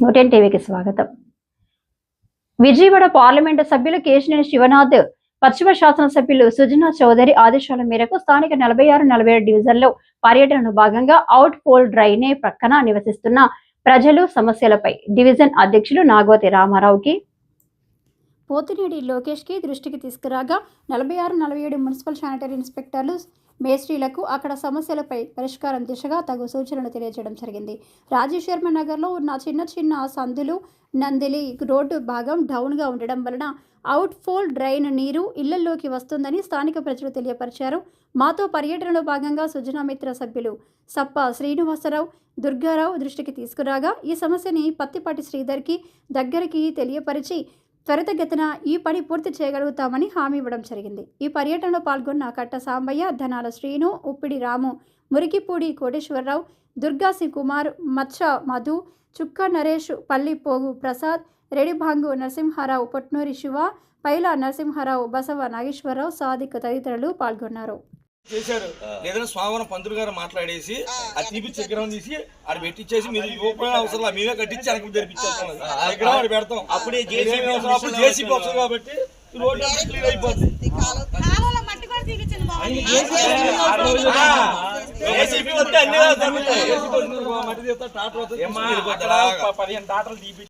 నూటెన్ టీవీకి స్వాగతం. విజయవాడ పార్లమెంటు సభ్యులు కేశినేని శివనాథ్ పశ్చిమ శాసనసభ్యులు సుజనా చౌదరి ఆదేశాల మేరకు స్థానిక నలభై ఆరు నలభై ఏడు డివిజన్లో పర్యటనను భాగంగా అవుట్ పోల్ డ్రైనే ప్రక్కన నివసిస్తున్న ప్రజలు సమస్యలపై డివిజన్ అధ్యక్షులు నాగోతి రామారావుకి పోతినేడి లోకేష్కి దృష్టికి తీసుకురాగా నలభై ఆరు నలభై ఏడు మున్సిపల్ శానిటరీ ఇన్స్పెక్టర్లు మేస్త్రీలకు అక్కడ సమస్యలపై పరిష్కారం దిశగా తగు సూచనలు తెలియజేయడం జరిగింది. రాజేశ్వర్మ నగర్లో ఉన్న చిన్న చిన్న సందులు నందిలి రోడ్డు భాగం డౌన్గా ఉండడం వలన అవుట్ ఫోల్ డ్రైన్ నీరు ఇళ్ళలోకి వస్తుందని స్థానిక ప్రజలు తెలియపరిచారు. మాతో పర్యటనలో భాగంగా సుజనామిత్ర సభ్యులు సప్ప శ్రీనివాసరావు దుర్గారావు దృష్టికి తీసుకురాగా ఈ సమస్యని పత్తిపాటి శ్రీధర్కి దగ్గరికి తెలియపరిచి త్వరితగతిన ఈ పని పూర్తి చేయగలుగుతామని హామీ ఇవ్వడం జరిగింది. ఈ పర్యటనలో పాల్గొన్న కట్ట సాంబయ్య ధనాల శ్రీను ఉప్పిడి రాము మురికిపూడి కోటేశ్వరరావు దుర్గాసి కుమార్ మచ్చ మధు చుక్క నరేష్ పల్లి పోగు ప్రసాద్ రెడిభాంగు నరసింహారావు పొట్నూరి శివ పైల నరసింహారావు బసవ నాగేశ్వరరావు సాదిక్ తదితరులు పాల్గొన్నారు. చేశారు. లేదంటే స్వామివారం పంతులు గారు మాట్లాడేసి ఆ. తీపిచ్చి విగ్రహం తీసి ఆడ పెట్టించేసి మీరు ఇవ్వకపోయిన అవసరం లేదు. మేమే కట్టించి వెనక్కి జరిపించేస్తాం విగ్రహం ఆడ పెడతాం. అప్పుడే మీరేమీ అవసరం, అప్పుడు జేసీబీ వస్తుంది కాబట్టి రోడ్డు అయిపోద్ది. పదిహేను డాక్టర్లు తీపి